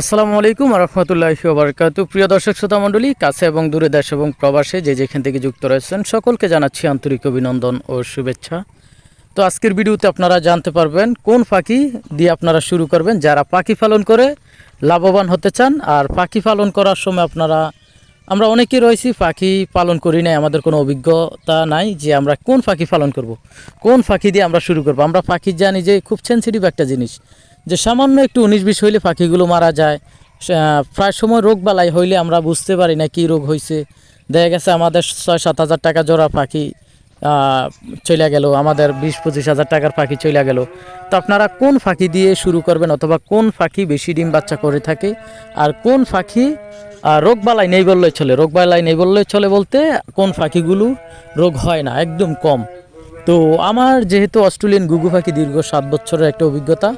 আসসালামু আলাইকুম রহমতুল্লাহি ওবরকাতু। প্রিয় দর্শক, শ্রোতা মণ্ডলী, কাছে এবং দূরে দেশ এবং প্রবাসে যে যেখান থেকে যুক্ত রয়েছেন, সকলকে জানাচ্ছি আন্তরিক অভিনন্দন ও শুভেচ্ছা। তো আজকের ভিডিওতে আপনারা জানতে পারবেন কোন পাখি দিয়ে আপনারা শুরু করবেন। যারা পাখি পালন করে লাভবান হতে চান আর পাখি পালন করার সময় আপনারা, আমরা অনেকেই রয়েছি পাখি পালন করি নাই, আমাদের কোনো অভিজ্ঞতা নাই যে আমরা কোন পাখি পালন করব। কোন পাখি দিয়ে আমরা শুরু করব। আমরা পাখি জানি যে খুব সেন্সিটিভ একটা জিনিস। যে সামান্য একটু উনিশ বিশ হইলে পাখিগুলো মারা যায় প্রায় সময় রোগ বালাই হইলে আমরা বুঝতে পারি না কী রোগ হয়েছে দেখা গেছে আমাদের ছয় সাত হাজার টাকা জোড়া পাখি চলে গেল, আমাদের বিশ পঁচিশ হাজার টাকার পাখি চলে গেল। তো আপনারা কোন পাখি দিয়ে শুরু করবেন অথবা কোন পাখি বেশি ডিম বাচ্চা করে থাকে, আর কোন পাখি রোগবালাই নেই বললেই চলে। রোগবালাই নেই বললেই চলে বলতে কোন পাখিগুলো রোগ হয় না, একদম কম। তো আমার যেহেতু অস্ট্রেলিয়ান গুগু পাখি দীর্ঘ সাত বছরের একটা অভিজ্ঞতা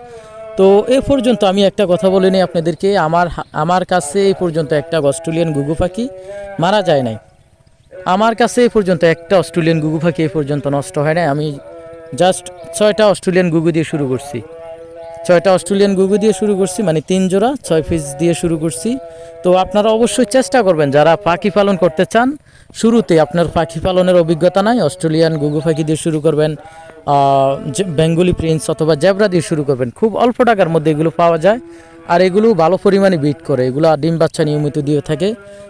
তো এ পর্যন্ত আমি একটা কথা বলে নিই আপনাদেরকে। আমার আমার কাছে এই পর্যন্ত একটা অস্ট্রেলিয়ান গুগু পাখি মারা যায় নাই। আমার কাছে এই পর্যন্ত একটা অস্ট্রেলিয়ান গুগু পাখি এ পর্যন্ত নষ্ট হয় নাই। আমি জাস্ট ছয়টা অস্ট্রেলিয়ান গুগু দিয়ে শুরু করছি। ছয়টা অস্ট্রেলিয়ান গুগু দিয়ে শুরু করছি মানে তিন জোড়া, ছয় পিস দিয়ে শুরু করছি। তো আপনারা অবশ্যই চেষ্টা করবেন, যারা পাখি পালন করতে চান, শুরুতে আপনার পাখি পালনের অভিজ্ঞতা নাই, অস্ট্রেলিয়ান গুগু পাখি দিয়ে শুরু করবেন। বেঙ্গলি প্রিন্স অথবা জেব্রা দিয়ে শুরু করবেন। খুব অল্প টাকার মধ্যে এগুলো পাওয়া যায়। আর এগুলো ভালো পরিমাণে বিট করে। এগুলো ডিম বাচ্চা নিয়মিত দিয়ে থাকে।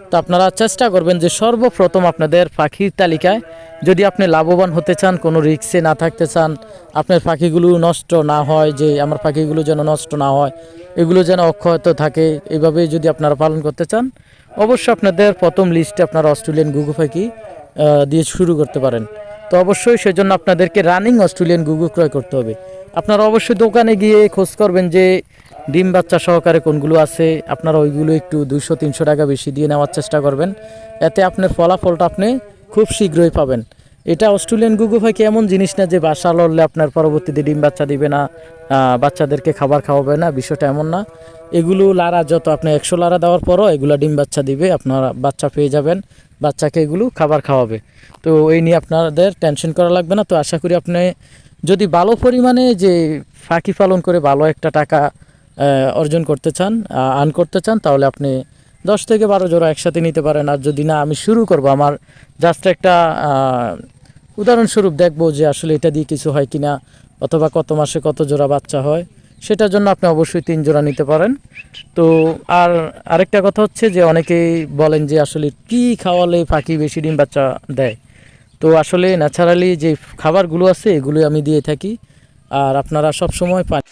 তো আপনারা চেষ্টা করবেন যে সর্বপ্রথম আপনাদের পাখির তালিকায় যদি আপনি লাভবান হতে চান, কোনো রিক্সে না থাকতে চান, আপনার পাখিগুলো নষ্ট না হয়, যে আমার পাখিগুলো যেন নষ্ট না হয়, এগুলো যেন অক্ষত থাকে এইভাবে যদি আপনারা পালন করতে চান, অবশ্যই আপনাদের প্রথম লিস্টে আপনারা অস্ট্রেলিয়ান গুগু পাখি দিয়ে শুরু করতে পারেন। তো অবশ্যই সেজন্য আপনাদেরকে রানিং অস্ট্রেলিয়ান গুগু ক্রয় করতে হবে। আপনারা অবশ্যই দোকানে গিয়ে খোঁজ করবেন যে ডিম বাচ্চা সহকারে কোনগুলো আছে। আপনারা ওইগুলো একটু দুশো তিনশো টাকা বেশি দিয়ে নেওয়ার চেষ্টা করবেন। এতে আপনার ফলাফলটা আপনি খুব শীঘ্রই পাবেন। এটা অস্ট্রেলিয়ান গুগু পাখি এমন জিনিস না যে বাসা লড়লে আপনার পরবর্তীতে ডিম বাচ্চা দিবে না বাচ্চাদেরকে খাবার খাওয়াবে না, বিষয়টা এমন না। এগুলো লারা যত আপনি একশো লারা দেওয়ার পরও এগুলো ডিম বাচ্চা দিবে, আপনার বাচ্চা পেয়ে যাবেন, বাচ্চাকে এগুলো খাবার খাওয়াবে। তো এই নিয়ে আপনাদের টেনশন করা লাগবে না। তো আশা করি আপনি যদি ভালো পরিমাণে যে ফাঁকি পালন করে ভালো একটা টাকা অর্জন করতে চান আর্ন করতে চান, তাহলে আপনি দশ থেকে বারো জোড়া একসাথে নিতে পারেন। আর যদি না, আমি শুরু করব। আমার জাস্ট একটা উদাহরণস্বরূপ দেখব যে আসলে এটা দিয়ে কিছু হয় কিনা, অথবা কত মাসে কত জোড়া বাচ্চা হয়, সেটার জন্য আপনি অবশ্যই তিন জোড়া নিতে পারেন। তো আর আরেকটা কথা হচ্ছে যে অনেকেই বলেন যে আসলে কি খাওয়ালে পাখি বেশি ডিম বাচ্চা দেয়। তো আসলে ন্যাচারালি যে খাবারগুলো আছে এগুলো আমি দিয়ে থাকি। আর আপনারা সব সময় পানি